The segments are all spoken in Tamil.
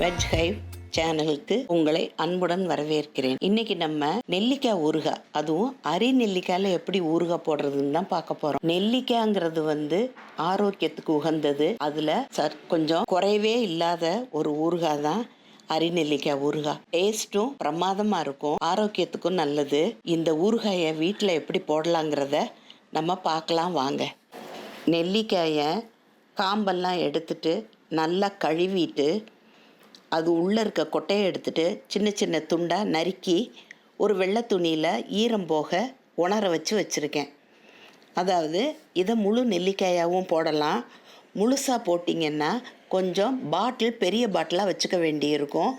வெஜ் ஹைவ் சேனலுக்கு உங்களை அன்புடன் வரவேற்கிறேன். இன்னைக்கு நம்ம நெல்லிக்காய் ஊறுகாய் அதுவும் அரி நெல்லிக்காயில எப்படி ஊறுகாய் போடுறதுன்னு தான் பார்க்க போறோம். நெல்லிக்காய்ங்கிறது வந்து ஆரோக்கியத்துக்கு உகந்தது. அதுல சர் கொஞ்சம் குறைவே இல்லாத ஒரு ஊறுகாய் தான் அரி நெல்லிக்காய் ஊறுகாய். டேஸ்ட்டும் பிரமாதமா இருக்கும். ஆரோக்கியத்துக்கும் நல்லது. இந்த ஊறுகாயை வீட்டில் எப்படி போடலாங்கிறத நம்ம பார்க்கலாம் வாங்க. நெல்லிக்காயை காம்பெல்லாம் எடுத்துட்டு நல்லா கழுவிட்டு அது உள்ளே இருக்க கொட்டையை எடுத்துட்டு சின்ன சின்ன துண்டாக நறுக்கி ஒரு வெள்ளை துணியில் ஈரம் போக உணர வச்சு வச்சுருக்கேன். அதாவது இதை முழு நெல்லிக்காயாகவும் போடலாம். முழுசாக போட்டிங்கன்னா கொஞ்சம் பாட்டில் பெரிய பாட்டிலாக வச்சுக்க வேண்டியிருக்கும்.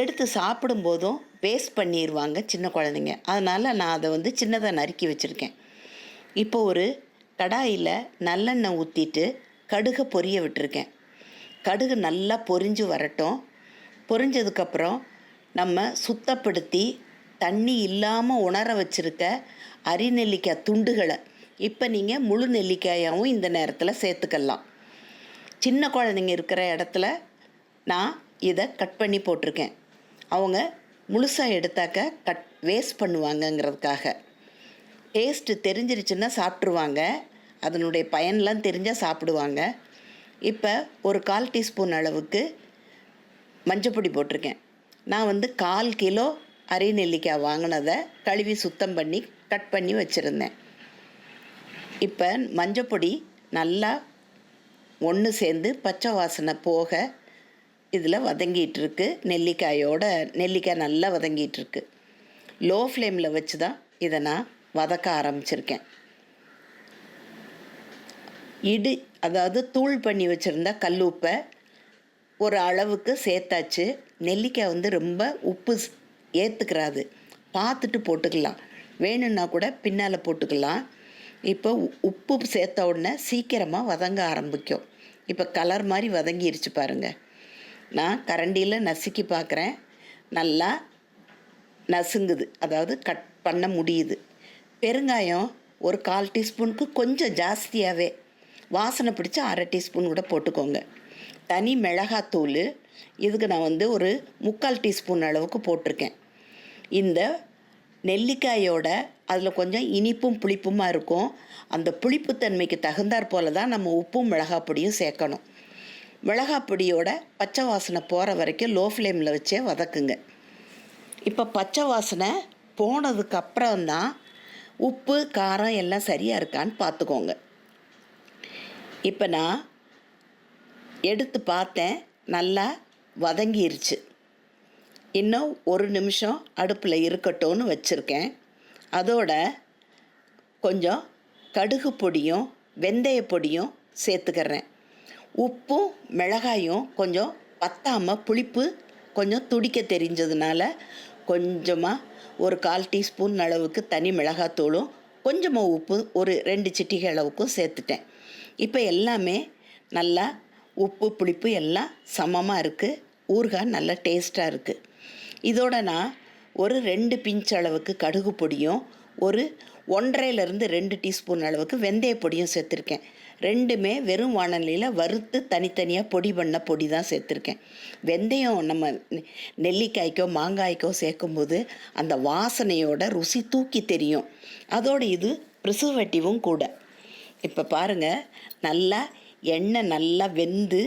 எடுத்து சாப்பிடும்போதும் வேஸ்ட் பண்ணிடுவாங்க சின்ன குழந்தைங்க. அதனால் நான் அதை வந்து சின்னதாக நறுக்கி வச்சுருக்கேன். இப்போ ஒரு கடாயில் நல்லெண்ணெய் ஊற்றிட்டு கடுகை பொரிய விட்டுருக்கேன். கடுகு நல்லா பொரிஞ்சு வரட்டும். பொரிஞ்சதுக்கப்புறம் நம்ம சுத்தப்படுத்தி தண்ணி இல்லாமல் உணர வச்சுருக்க அரிநெல்லிக்காய் துண்டுகளை இப்போ நீங்கள் முழு நெல்லிக்காயாகவும் இந்த நேரத்தில் சேர்த்துக்கலாம். சின்ன குழந்தைங்க இருக்கிற இடத்துல நான் இதை கட் பண்ணி போட்டிருக்கேன். அவங்க முழுசாக எடுத்தாக்க கட் வேஸ்ட் பண்ணுவாங்கங்கிறதுக்காக. டேஸ்ட்டு தெரிஞ்சிருச்சுன்னா சாப்பிட்ருவாங்க அதனுடைய பயன்லாம் தெரிஞ்சால் சாப்பிடுவாங்க. இப்போ ஒரு கால் டீஸ்பூன் அளவுக்கு மஞ்சப்பொடி போட்டிருக்கேன். நான் வந்து கால் கிலோ அரி நெல்லிக்காய் வாங்கினதை கழுவி சுத்தம் பண்ணி கட் பண்ணி வச்சுருந்தேன். இப்போ மஞ்சப்பொடி நல்லா ஒன்று சேர்ந்து பச்சை வாசனை போக இதில் வதங்கிட்டுருக்கு. நெல்லிக்காயோட நெல்லிக்காய் நல்லா வதங்கிட்டுருக்கு. லோ ஃப்ளேமில் வச்சு தான் இதை நான் வதக்க ஆரம்பிச்சிருக்கேன். இடி அதாவது தூள் பண்ணி வச்சுருந்த கல்லுப்பை ஒரு அளவுக்கு சேர்த்தாச்சு. நெல்லிக்காய் வந்து ரொம்ப உப்பு ஏற்றுக்கிறாது பார்த்துட்டு போட்டுக்கலாம். வேணும்னா கூட பின்னால் போட்டுக்கலாம். இப்போ உ- உப்பு சேர்த்த உடனே சீக்கிரமாக வதங்க ஆரம்பிக்கும். இப்போ கலர் மாதிரி வதங்கிருச்சு பாருங்கள் நான் கரண்டியில் நசுக்கி பார்க்குறேன் நல்லா நசுங்குது. அதாவது கட் பண்ண முடியுது. பெருங்காயம் ஒரு கால் டீஸ்பூனுக்கு கொஞ்சம் ஜாஸ்தியாகவே வாசனை பிடிச்ச அரை டீஸ்பூன் கூட போட்டுக்கோங்க. தனி மிளகாத்தூள் இதுக்கு நான் வந்து ஒரு முக்கால் டீஸ்பூன் அளவுக்கு போட்டிருக்கேன். இந்த நெல்லிக்காயோட அதில் கொஞ்சம் இனிப்பும் புளிப்புமாக இருக்கும். அந்த புளிப்புத்தன்மைக்கு தகுந்தாற் போல தான் நம்ம உப்பும் மிளகாப் பொடியும் சேர்க்கணும். மிளகாப் பொடியோட பச்சை வாசனை போகிற வரைக்கும் லோ ஃப்ளேமில் வச்சே வதக்குங்க. இப்போ பச்சை வாசனை போனதுக்கப்புறம் தான் உப்பு காரம் எல்லாம் சரியாக இருக்கான்னு பார்த்துக்கோங்க. இப்போ நான் எடுத்து பார்த்தேன் நல்லா வதங்கிருச்சு. இன்னும் ஒரு நிமிஷம் அடுப்பில் இருக்கட்டும்னு வச்சுருக்கேன். அதோட கொஞ்சம் கடுகு பொடியும் வெந்தய பொடியும் சேர்த்துக்கிறேன். உப்பும் மிளகாயும் கொஞ்சம் பத்தாமல் புளிப்பு கொஞ்சம் துடிக்க தெரிஞ்சதுனால கொஞ்சமாக ஒரு கால் டீஸ்பூன் அளவுக்கு தனி மிளகாத்தூளும் கொஞ்சமாக உப்பு ஒரு ரெண்டு சிட்டிகை அளவுக்கும் சேர்த்துட்டேன். இப்போ எல்லாமே நல்லா உப்பு புளிப்பு எல்லாம் சமமாக இருக்குது ஊறுகாய் நல்லா டேஸ்ட்டாக இருக்குது இதோட நான் ஒரு ரெண்டு பிஞ்ச் அளவுக்கு கடுகு பொடியும் ஒரு ஒன்றரைலேருந்து ரெண்டு டீஸ்பூன் அளவுக்கு வெந்தய பொடியும் சேர்த்துருக்கேன். ரெண்டுமே வெறும் வானலியில் வறுத்து தனித்தனியாக பொடி பண்ண பொடி தான் சேர்த்துருக்கேன். வெந்தயம் நம்ம நெல்லிக்காய்க்கோ மாங்காய்க்கோ சேர்க்கும்போது அந்த வாசனையோட ருசி தூக்கி தெரியும். அதோட இது ப்ரிசர்வேட்டிவும் கூட. இப்போ பாருங்கள் நல்லா எண்ணெய் நல்லா வெந்து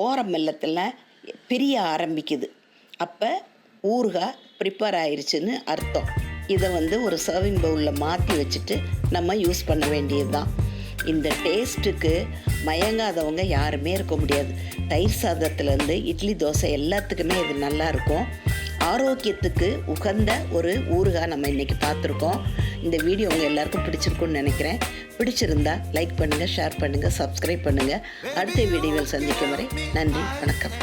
ஓரம் மெல்லத்தில் பிரிய ஆரம்பிக்குது. அப்போ ஊறுகாய் ப்ரிப்பேர் ஆயிடுச்சுன்னு அர்த்தம். இதை வந்து ஒரு சர்விங் பவுலில் மாற்றி வச்சுட்டு நம்ம யூஸ் பண்ண வேண்டியது தான் இந்த டேஸ்ட்டுக்கு மயங்காதவங்க யாருமே இருக்க முடியாது. தயிர் சாதத்துலேருந்து இட்லி தோசை எல்லாத்துக்குமே இது நல்லாயிருக்கும் ஆரோக்கியத்துக்கு உகந்த ஒரு ஊறுகாய் நம்ம இன்றைக்கி பார்த்துருக்கோம். இந்த வீடியோ உங்கள் எல்லாருக்கும் பிடிச்சிருக்கும்னு நினைக்கிறேன். பிடிச்சிருந்தா லைக் பண்ணுங்கள் ஷேர் பண்ணுங்கள் சப்ஸ்கிரைப் பண்ணுங்கள் அடுத்த வீடியோவில் சந்திக்கும் வரை நன்றி வணக்கம்.